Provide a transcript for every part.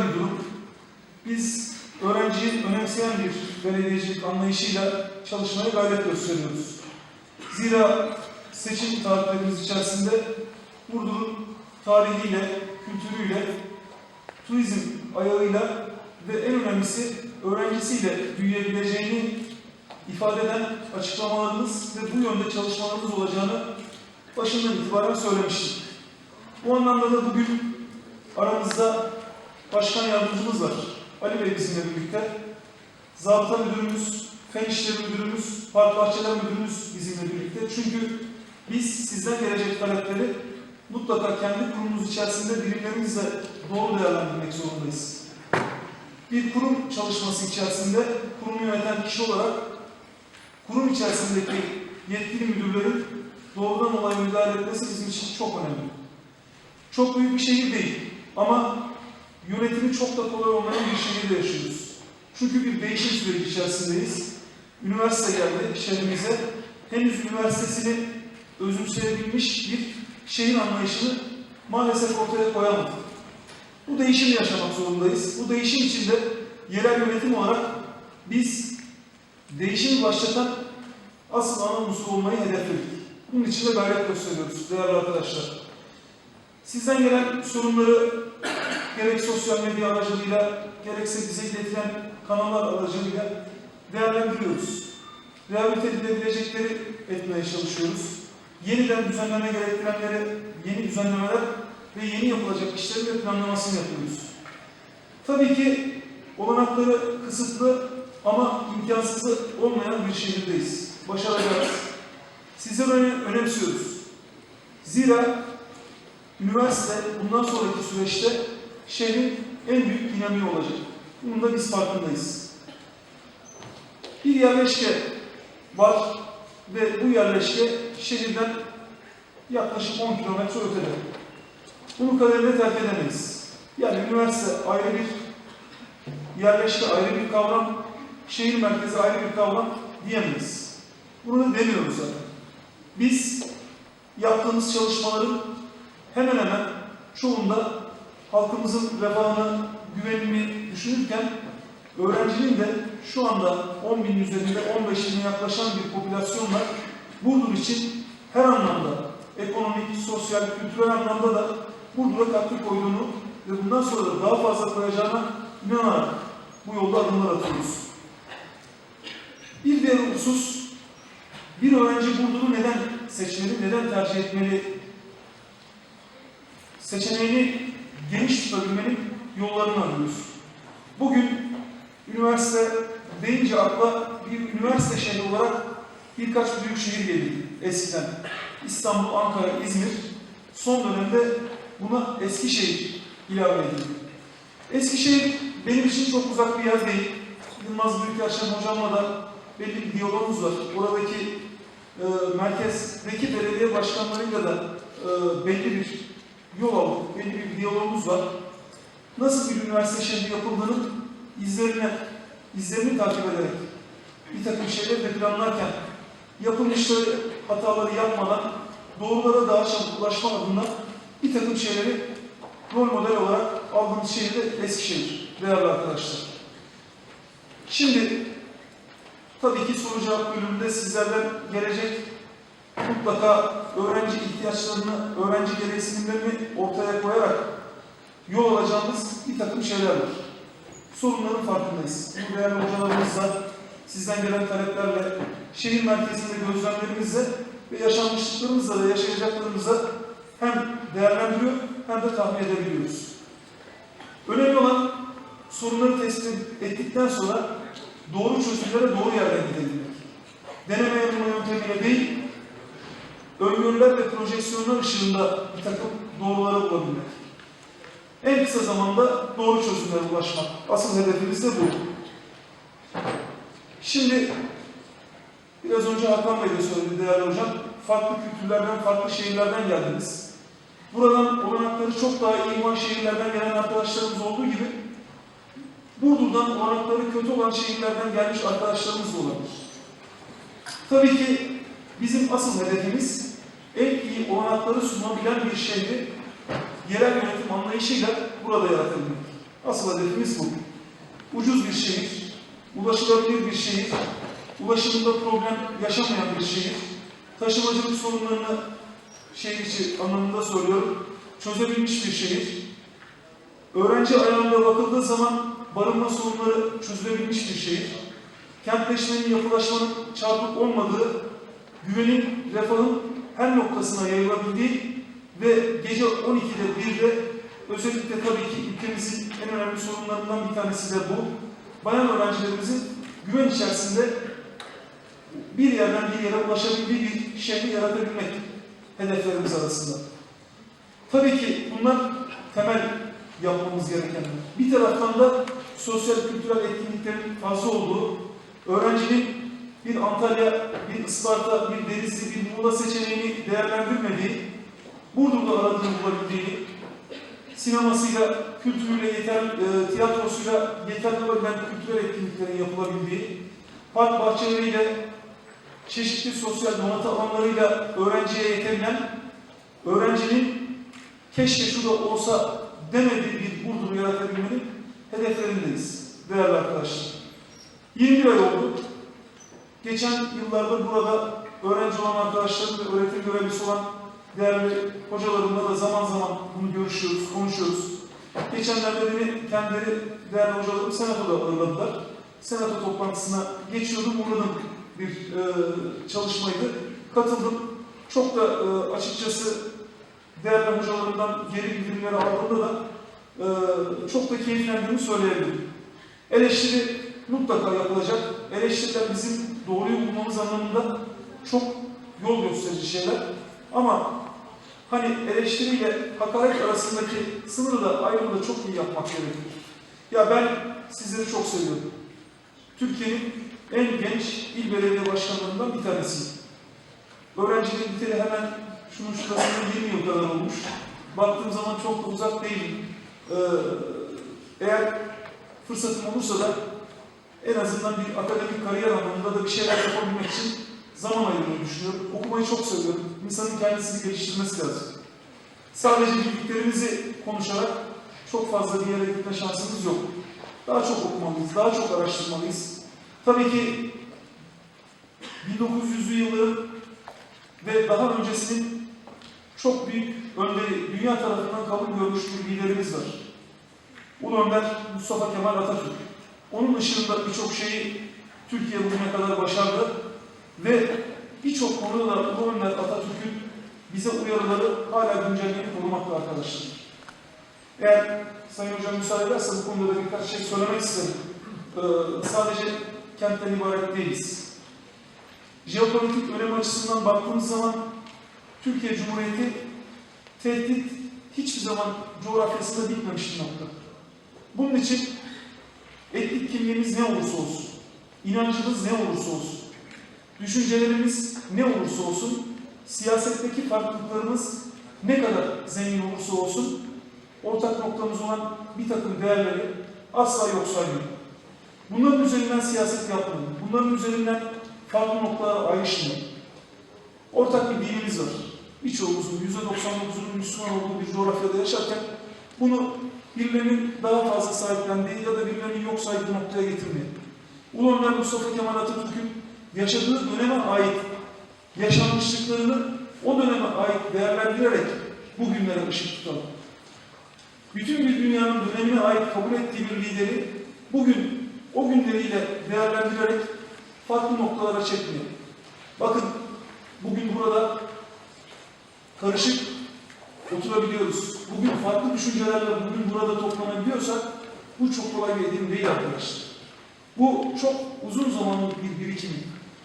bir durum. Biz öğrenciyi önemseyen bir belediyecilik anlayışıyla çalışmaya gayret gösteriyoruz. Zira seçim tarihlerimiz içerisinde Burdur'un tarihiyle, kültürüyle, turizm ayağıyla ve en önemlisi öğrencisiyle büyüyebileceğini ifade eden açıklamalarımız ve bu yönde çalışmalarımız olacağını başından itibaren söylemiştik. Bu anlamda da bugün aramızda başkan yardımcımız var. Ali Bey bizimle birlikte. Zabıta müdürümüz, Fen İşleri Müdürümüz, Park Bahçeler Müdürümüz bizimle birlikte. Çünkü biz sizden gelecek talepleri mutlaka kendi kurumumuz içerisinde birimlerimizle doğru değerlendirmek zorundayız. Bir kurum çalışması içerisinde kurumu yöneten kişi olarak kurum içerisindeki yetkili müdürlerin doğrudan olaya müdahale etmesi bizim için çok önemli. Çok büyük bir şehir değil ama yönetimi çok da kolay olmayan bir şehirde yaşıyoruz. Çünkü bir değişim süreci içerisindeyiz. Üniversite geldi şehrimize. Henüz üniversitesini özümseyebilmiş bir şehir anlayışını maalesef ortaya koyamadık. Bu değişimi yaşamak zorundayız. Bu değişim içinde yerel yönetim olarak biz değişimi başlatan asıl ana unsur olmayı hedefledik. Bunun için de gayret gösteriyoruz değerli arkadaşlar. Sizden gelen sorunları gerek sosyal medya aracılığıyla gerekse bize iletilen kanallar aracılığıyla değerlendiriyoruz. Rehabilite edilebilecekleri etmeye çalışıyoruz. Yeniden düzenleme gerektirenlere yeni düzenlemeler ve yeni yapılacak işlerin de planlamasını yapıyoruz. Tabii ki olanakları kısıtlı ama imkansızı olmayan bir şehirdeyiz. Başaracağız. Sizleri öne- önemsiyoruz. Zira üniversite bundan sonraki süreçte şehrin en büyük dinamiği olacak. Bunun da biz farkındayız. Bir yerleşke var ve bu yerleşke şehirden yaklaşık 10 kilometre ötede. Bunu kaderine terk edemeyiz. Yani üniversite ayrı bir yerleşke ayrı bir kavram, şehir merkezi ayrı bir kavram diyemeyiz. Bunu da demiyoruz zaten. Biz yaptığımız çalışmaların hemen hemen çoğunda halkımızın refahını, güvenini düşünürken öğrencinin de şu anda 10 bin üzerinde 15 bine yaklaşan bir popülasyonla Burdur için her anlamda ekonomik, sosyal, kültürel anlamda da Burdur'a katkı koyduğunu ve bundan sonra da daha fazla koyacağına inanarak bu yolda adımlar atıyoruz. Bir diğer husus, bir öğrenci Burdur'u neden seçmeli, neden tercih etmeli seçeneğini geniş tutabilmenin yollarını arıyoruz. Bugün üniversite deyince akla bir üniversite şehri olarak birkaç büyük şehir geldi eskiden. İstanbul, Ankara, İzmir. Son dönemde buna Eskişehir ilave edildi. Eskişehir benim için çok uzak bir yer değil. Yılmaz Büyükerşen hocamla da belli bir diyalogumuz var. Oradaki e, merkezdeki belediye başkanlarıyla da e, belli bir yol aldık, belli bir diyalogumuz var. Nasıl bir üniversite şehri yapıldığının izlerine, izlerini takip ederek bir takım şeyleri de planlarken yapılmışları hataları yapmadan doğrulara daha çabuk ulaşma adına bir takım şeyleri rol model olarak aldığımız şehir de Eskişehir değerli arkadaşlar. Şimdi tabii ki soru cevap bölümünde sizlerden gelecek mutlaka öğrenci ihtiyaçlarını, öğrenci gereksinimlerini ortaya koyarak yol alacağımız bir takım şeyler var. Sorunların farkındayız. Bu değerli hocalarımızla, sizden gelen taleplerle, şehir merkezinde gözlemlerimizle ve yaşanmışlıklarımızla da yaşayacaklarımızla hem değerlendiriyor hem de tahmin edebiliyoruz. Önemli olan sorunları tespit ettikten sonra doğru çözümlere doğru yerden gidebilmek. Deneme yanılma yöntemiyle değil, öngörüler ve projeksiyonlar ışığında bir takım doğrulara bulabilmek. En kısa zamanda doğru çözümlere ulaşmak. Asıl hedefimiz de bu. Şimdi biraz önce Hakan Bey de söyledi değerli hocam. Farklı kültürlerden, farklı şehirlerden geldiniz. Buradan olanakları çok daha iyi olan şehirlerden gelen arkadaşlarımız olduğu gibi Burdur'dan olanakları kötü olan şehirlerden gelmiş arkadaşlarımız da olabilir. Tabii ki bizim asıl hedefimiz en iyi olanakları sunabilen bir şehri yerel yönetim anlayışıyla burada yaratabilmek. Asıl hedefimiz bu. Ucuz bir şehir, ulaşılabilir bir şehir, ulaşımında problem yaşamayan bir şehir, taşımacılık sorunlarını şehir içi anlamında söylüyorum, çözebilmiş bir şehir, öğrenci ayağında bakıldığı zaman barınma sorunları çözülebilmiş bir şehir, kentleşmenin, yapılaşmanın çarpık olmadığı, güvenin, refahın her noktasına yayılabildiği ve gece 12'de 1'de özellikle tabii ki ülkemizin en önemli sorunlarından bir tanesi de bu. Bayan öğrencilerimizin güven içerisinde bir yerden bir yere ulaşabildiği bir şehri yaratabilmek hedeflerimiz arasında. Tabii ki bunlar temel yapmamız gerekenler. Bir taraftan da sosyal kültürel etkinliklerin fazla olduğu, öğrencinin bir Antalya, bir Isparta, bir Denizli, bir Muğla seçeneğini değerlendirmediği, Burdur'da aradığını bulabildiğini, sinemasıyla, kültürüyle, yeter, e, tiyatrosuyla yeterli olabilen kültürel etkinliklerin yapılabildiği, park bahçeleriyle, çeşitli sosyal donatı alanlarıyla öğrenciye yetebilen, öğrencinin keşke şurada olsa demediği bir Burdur'u yaratabilmenin hedeflerindeyiz değerli arkadaşlar. 21 ay oldu. Geçen yıllarda burada öğrenci olan arkadaşlarım ve öğretim görevlisi olan değerli hocalarımla da zaman zaman bunu görüşüyoruz, konuşuyoruz. Geçenlerde beni kendileri değerli hocalarım senatoda ağırladılar. Senato toplantısına geçiyordum, uğradım bir e, çalışmaydı. Katıldım. Çok da e, açıkçası değerli hocalarımdan geri bildirimleri aldığımda da e, çok da keyiflendiğimi söyleyebilirim. Eleştiri mutlaka yapılacak. Eleştiriler bizim doğruyu bulmamız anlamında çok yol gösterici şeyler. Ama hani eleştiriyle hakaret arasındaki sınırı da ayrımı da çok iyi yapmak gerekiyor. Ya ben sizleri çok seviyorum. Türkiye'nin en genç il belediye başkanlarından bir tanesiyim. Öğrenciliğim biteli hemen şunun şurasında 20 yıl kadar olmuş. Baktığım zaman çok da uzak değil. Ee, eğer fırsatım olursa da en azından bir akademik kariyer anlamında da bir şeyler yapabilmek için zaman ayırmayı düşünüyorum. Okumayı çok seviyorum. İnsanın kendisini geliştirmesi lazım. Sadece bildiklerimizi konuşarak çok fazla bir yere gitme şansımız yok. Daha çok okumalıyız, daha çok araştırmalıyız. Tabii ki 1900'lü yılların ve daha öncesinin çok büyük önderi, dünya tarafından kabul görmüş bir liderimiz var. Ulu Önder Mustafa Kemal Atatürk. Onun ışığında birçok şeyi Türkiye bugüne kadar başardı ve birçok konuda da Ulu Önder Atatürk'ün bize uyarıları hala güncelliğini korumakta arkadaşlar. Eğer Sayın Hocam müsaade ederse bu konuda da birkaç şey söylemek isterim. Ee, sadece kentten ibaret değiliz. Jeopolitik önemi açısından baktığımız zaman Türkiye Cumhuriyeti tehdit hiçbir zaman coğrafyasında bitmemiş bir nokta. Bunun için etnik kimliğimiz ne olursa olsun, inancımız ne olursa olsun, düşüncelerimiz ne olursa olsun, siyasetteki farklılıklarımız ne kadar zengin olursa olsun, ortak noktamız olan bir takım değerleri asla yok saymayın. Bunların üzerinden siyaset yapmayın. Bunların üzerinden farklı noktalara ayrışmayın. Ortak bir dinimiz var. Birçoğumuzun, %99'unun Müslüman olduğu bir coğrafyada yaşarken bunu birilerinin daha fazla sahiplendiği ya da birilerinin yok saydığı noktaya getirmeyin. Ulu Önder Mustafa Kemal Atatürk'ün yaşadığı döneme ait yaşanmışlıklarını o döneme ait değerlendirerek bugünlere ışık tutalım. Bütün bir dünyanın dönemine ait kabul ettiği bir lideri bugün o günleriyle değerlendirerek farklı noktalara çekmeyelim. Bakın bugün burada karışık oturabiliyoruz. Bugün farklı düşüncelerle bugün burada toplanabiliyorsak bu çok kolay bir edin değil arkadaşlar. Bu çok uzun zamanlı bir birikim.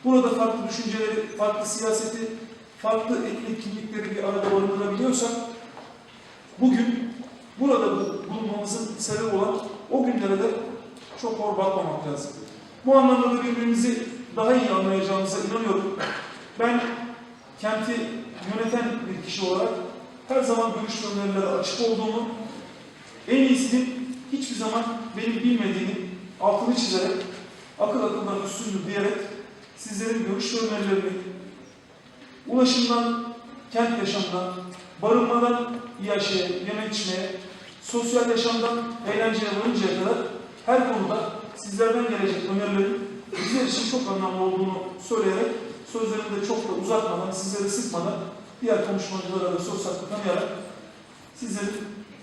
Burada farklı düşünceleri, farklı siyaseti, farklı etnik kimlikleri bir arada barındırabiliyorsak bugün burada bulunmamızın sebebi olan o günlere de çok hor bakmamak lazım. Bu anlamda da birbirimizi daha iyi anlayacağımıza inanıyorum. Ben kenti yöneten bir kişi olarak her zaman görüş önerilere açık olduğumu, en iyisinin hiçbir zaman benim bilmediğini altını çizerek, akıl akıldan üstündür diyerek sizlerin görüş ve önerilerini ulaşımdan, kent yaşamından, barınmadan yaşaya, yeme içmeye, sosyal yaşamdan eğlenceye varıncaya kadar her konuda sizlerden gelecek önerilerin bizler için çok anlamlı olduğunu söyleyerek sözlerimi de çok da uzatmadan, sizleri sıkmadan diğer konuşmacılara da söz hakkı tanıyarak sizlerin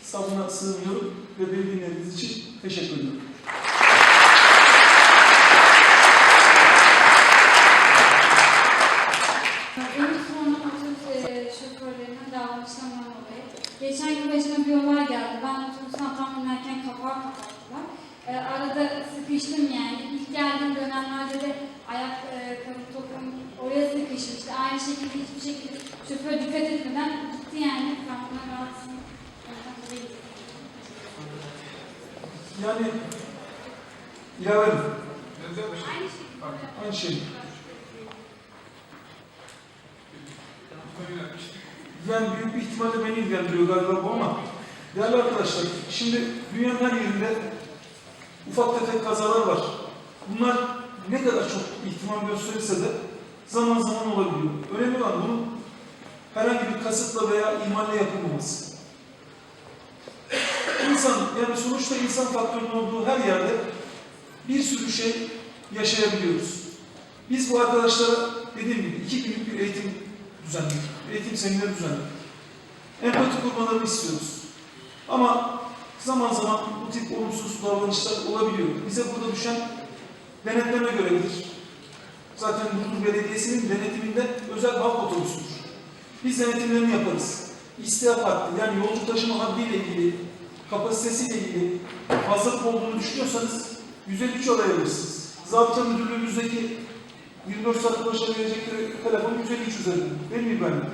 sabrına sığınıyorum ve beni dinlediğiniz için teşekkür ediyorum. De ayak e, topum oraya sıkışmıştı. Aynı şekilde hiçbir şekilde şoför dikkat etmeden gitti yani. Ondan dolayı Yani mi? Aynı şekilde. Aynı şey. Yani büyük bir ihtimalle beni ilgilendiriyor galiba bu ama değerli arkadaşlar, şimdi dünyanın her yerinde ufak tefek kazalar var. Bunlar ne kadar çok ihtimal gösterirse de zaman zaman olabiliyor. Önemli olan bunun herhangi bir kasıtla veya ihmalle yapılmaması. İnsan, yani sonuçta insan faktörünün olduğu her yerde bir sürü şey yaşayabiliyoruz. Biz bu arkadaşlara dediğim gibi iki günlük bir eğitim düzenledik. Eğitim semineri düzenledik. Empati kurmalarını istiyoruz. Ama zaman zaman bu tip olumsuz davranışlar olabiliyor. Bize burada düşen denetleme görevidir. Zaten Burdur Belediyesi'nin denetiminde özel halk otobüsüdür. Biz denetimlerini yaparız. İstihap hakkı yani yolcu taşıma haddiyle ilgili, kapasitesiyle ilgili fazlalık olduğunu düşünüyorsanız 153 arayabilirsiniz. Zabıta müdürlüğümüzdeki 24 saat ulaşabilecekleri telefon 153 üzerinde. Benim İbrahim.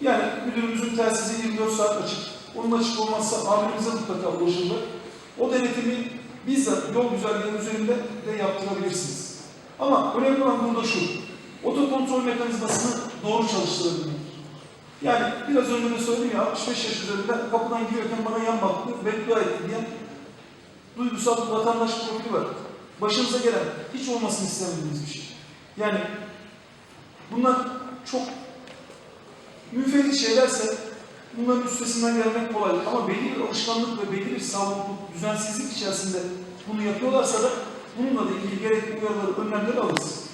Yani müdürümüzün telsizi 24 saat açık. Onun açık olmazsa amirimize mutlaka ulaşılır. Yol güzergahı üzerinde de yaptırabilirsiniz. Ama önemli olan burada şu. Otokontrol mekanizmasını doğru çalıştırabilmek. Yani biraz önce de söyledim ya 65 yaş üzerinde kapıdan giriyorken bana yan baktı, beddua etti diyen duygusal bir vatandaş profili var. Başımıza gelen hiç olmasını istemediğimiz bir şey. Yani bunlar çok müferit şeylerse bunların üstesinden gelmek kolay. Ama belli bir alışkanlık ve belli bir sağlıklı düzensizlik içerisinde bunu yapıyorlarsa da bununla da ilgili gerekli uyarıları, önlemleri alırız.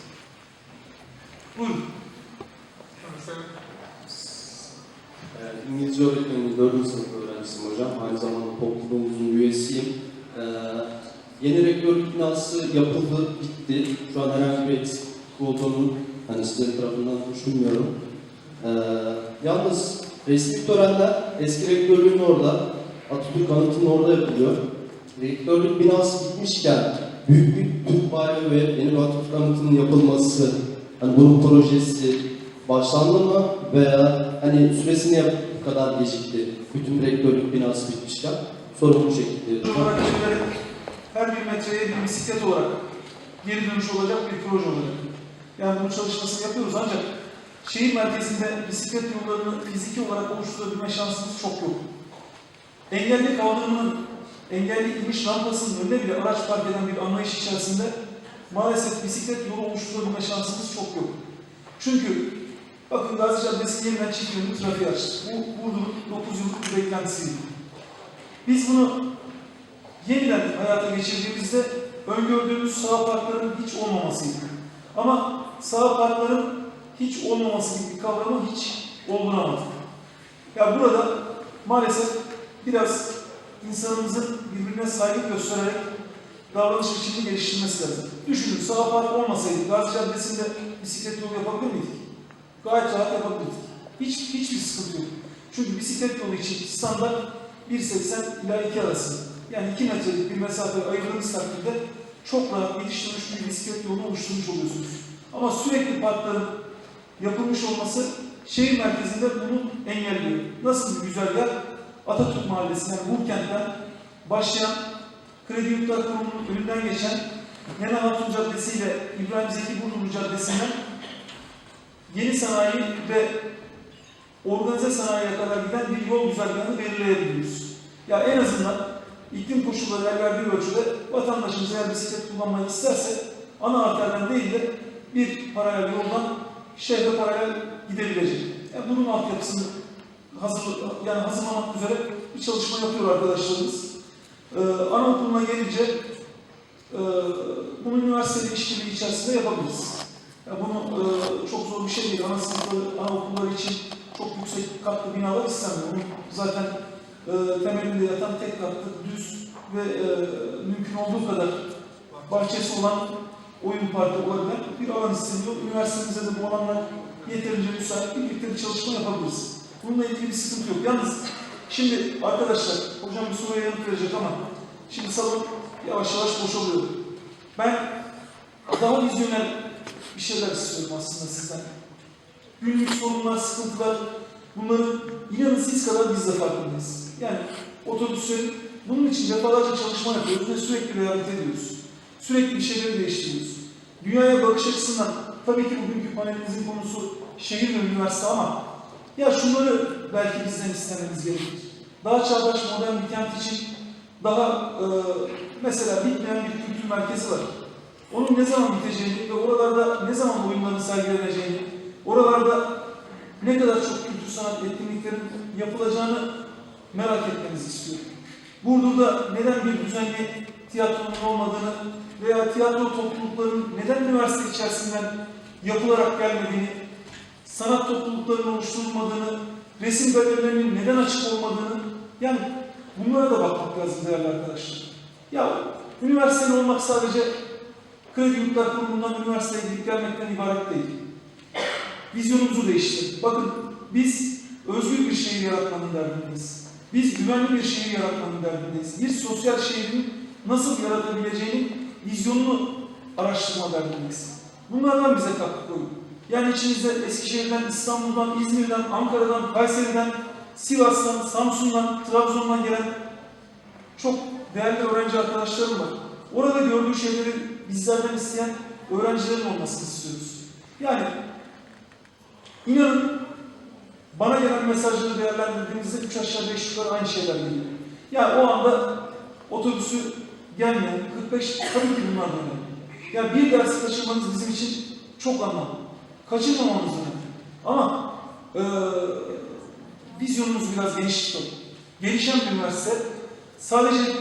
Buyurun. Ee, İngilizce öğretmeniyim, 4. sınıf öğrencisiyim hocam. Aynı zamanda topluluğumuzun üyesiyim. Ee, yeni rektörlük binası yapıldı, bitti. Şu an herhangi bir eksik olduğunu hani sizlerin tarafından düşünmüyorum. Ee, yalnız resmi törenler eski rektörlüğün orada, Atatürk anıtının orada yapılıyor. Rektörlük binası bitmişken büyük bir Türk bayrağı ve Atatürk anıtının yapılması, hani bunun projesi başlandı mı veya hani süresini yap kadar gecikti. Bütün rektörlük binası bitmişken soru bu şekilde. her bir metreye bir bisiklet olarak geri dönüş olacak bir proje olacak. Yani bunun çalışmasını yapıyoruz ancak şehir merkezinde bisiklet yollarını fiziki olarak oluşturabilme şansımız çok yok. Engelli kaldırımının, engelli iniş rampasının önüne bile araç park eden bir anlayış içerisinde maalesef bisiklet yolu oluşturabilme şansımız çok yok. Çünkü bakın Gazi Caddesi yeniden çift yönlü trafiği açtı. Bu Burdur'un 9 yıllık bir beklentisiydi. Biz bunu yeniden hayata geçirdiğimizde öngördüğümüz sağ parkların hiç olmamasıydı. Ama sağ parkların hiç olmaması gibi bir kavramı hiç olduramadık. Ya burada maalesef biraz insanımızın birbirine saygı göstererek davranış biçimini geliştirmesi lazım. Düşünün sağ park olmasaydı Gazi Caddesi'nde bisiklet yolu yapabilir miydik? Gayet rahat yapabilirdik. Hiç, hiçbir sıkıntı yok. Çünkü bisiklet yolu için standart 1.80 ila 2 arası. Yani 2 metrelik bir mesafe ayırdığınız takdirde çok rahat yetiştirilmiş bir bisiklet yolunu oluşturmuş oluyorsunuz. Ama sürekli parkların yapılmış olması şehir merkezinde bunu engelliyor. Nasıl bir güzergah? Atatürk Mahallesi'nden, Burkent'ten başlayan Kredi Yurtlar Kurumu'nun önünden geçen Nene Hatun Caddesi ile İbrahim Zeki Burdurlu Caddesi'nden yeni sanayi ve organize sanayiye kadar giden bir yol güzergahını belirleyebiliyoruz. Ya en azından iklim koşulları el verdiği ölçüde vatandaşımız eğer bisiklet kullanmayı isterse ana arterden değil de bir paralel yoldan şehre paralel gidebilecek. Yani bunun altyapısını hazır, yani hazırlamak üzere bir çalışma yapıyor arkadaşlarımız. Ee, anaokuluna gelince e, bunu üniversite işbirliği içerisinde yapabiliriz. Yani bunu e, çok zor bir şey değil. Ana sınıfları, anaokulları için çok yüksek katlı binalar istemiyor. Bunun zaten e, temelinde yatan tek katlı, düz ve e, mümkün olduğu kadar bahçesi olan oyun parkı olabilen bir alan isteniyor. Üniversitemizde de bu alanlar yeterince müsait. Birlikte bir çalışma yapabiliriz. Bununla ilgili bir sıkıntı yok. Yalnız şimdi arkadaşlar, hocam bir soruya yanıt verecek ama şimdi salon yavaş yavaş boşalıyor. Ben daha vizyoner bir şeyler istiyorum aslında sizden. Günlük sorunlar, sıkıntılar, bunların inanın siz kadar biz de farkındayız. Yani otobüslerin bunun için defalarca çalışma yapıyoruz ve sürekli rehabilite ediyoruz. Sürekli bir şeyleri değiştiriyoruz. Dünyaya bakış açısından, tabii ki bugünkü panelimizin konusu şehir ve üniversite ama ya şunları belki bizden istememiz gerekir. Daha çağdaş, modern bir kent için daha e, mesela bitmeyen bir kültür merkezi var. Onun ne zaman biteceğini ve oralarda ne zaman oyunların sergileneceğini, oralarda ne kadar çok kültür sanat etkinliklerin yapılacağını merak etmenizi istiyorum. Burdur'da neden bir düzenli tiyatronun olmadığını veya tiyatro topluluklarının neden üniversite içerisinden yapılarak gelmediğini, sanat topluluklarının oluşturulmadığını, resim galerilerinin neden açık olmadığını, yani bunlara da bakmak lazım değerli arkadaşlar. Ya üniversitenin olmak sadece kredi yurtlar kurumundan üniversiteye gidip gelmekten ibaret değil. Vizyonumuzu değiştirdik. Bakın biz özgür bir şehir yaratmanın derdindeyiz. Biz güvenli bir şehir yaratmanın derdindeyiz. Bir sosyal şehrin nasıl yaratabileceğinin vizyonunu araştırma derdindeyiz. Bunlardan bize katkı koyun. Yani içinizde Eskişehir'den, İstanbul'dan, İzmir'den, Ankara'dan, Kayseri'den, Sivas'tan, Samsun'dan, Trabzon'dan gelen çok değerli öğrenci arkadaşlarım var. Orada gördüğü şeyleri bizlerden isteyen öğrencilerin olmasını istiyoruz. Yani inanın bana gelen mesajları değerlendirdiğimizde üç aşağı beş yukarı aynı şeyler geliyor. Yani o anda otobüsü gelmeyen 45 tabii ki bunlar önemli. Yani bir dersi kaçırmanız bizim için çok anlamlı. Kaçırmamamız önemli. Ama eee vizyonumuz biraz geniş. Gelişen bir üniversite sadece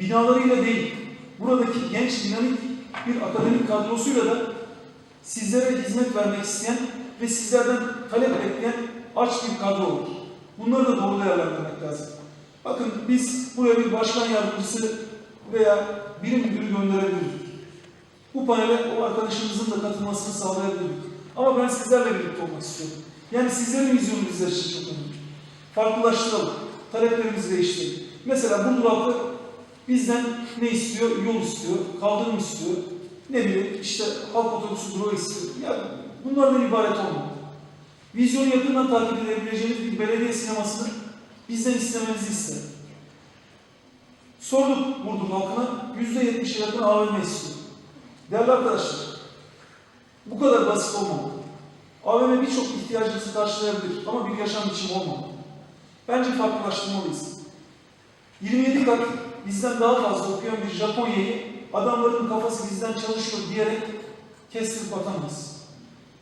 binalarıyla değil, buradaki genç dinamik bir akademik kadrosuyla da sizlere hizmet vermek isteyen ve sizlerden talep bekleyen aç bir kadro olur. Bunları da doğru değerlendirmek lazım. Bakın biz buraya bir başkan yardımcısı veya birim müdürü gönderebilirdik. Bu panele o arkadaşımızın da katılmasını sağlayabilirdik. Ama ben sizlerle birlikte olmak istiyorum. Yani sizlerin vizyonu bizler için çok önemli. Farklılaştıralım. Taleplerimizi değiştirelim. Mesela bu halkı bizden ne istiyor? Yol istiyor, kaldırım istiyor. Ne bileyim işte halk otobüsü durağı istiyor. Ya bunlardan ibaret olmalı. Vizyonu yakından takip edebileceğiniz bir belediye sinemasını bizden istemenizi isterim. Sorduk Burdur halkına, yüzde yetmişe yakın AVM istiyor. Değerli arkadaşlar, bu kadar basit olmamalı. AVM birçok ihtiyacımızı karşılayabilir ama bir yaşam biçimi olmamalı. Bence farklılaştırmalıyız. 27 kat bizden daha fazla okuyan bir Japonya'yı adamların kafası bizden çalışıyor diyerek kestirip atamayız.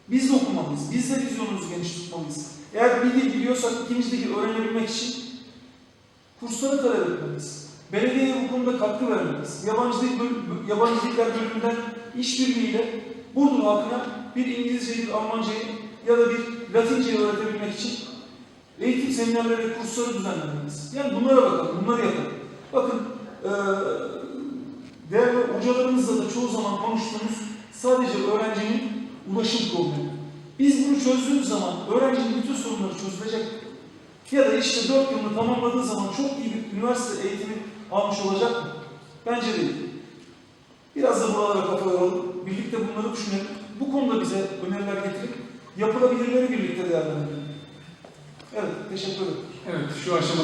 Biz de okumalıyız. Biz de vizyonumuzu geniş tutmalıyız. Eğer bir dil biliyorsak ikinci dili öğrenebilmek için kurslara talep etmeliyiz. Belediyeye bu katkı vermeliyiz. Yabancı, dil yabancı diller bölümünden işbirliğiyle Burdur halkına bir İngilizceyi, bir Almancayı ya da bir Latinceyi öğretebilmek için eğitim seminerleri ve kursları düzenlemeliyiz. Yani bunlara bakalım, bunları yapalım. Bakın, eee değerli hocalarımızla da çoğu zaman konuştuğumuz sadece öğrencinin ulaşım problemi. Biz bunu çözdüğümüz zaman öğrencinin bütün sorunları çözülecek. Ya da işte dört yılını tamamladığı zaman çok iyi bir üniversite eğitimi almış olacak mı? Bence değil. Biraz da buralara kafa yoralım. Birlikte bunları düşünelim. Bu konuda bize öneriler getirip yapılabilirleri birlikte değerlendirelim. Evet, teşekkür ederim. Evet, şu aşamada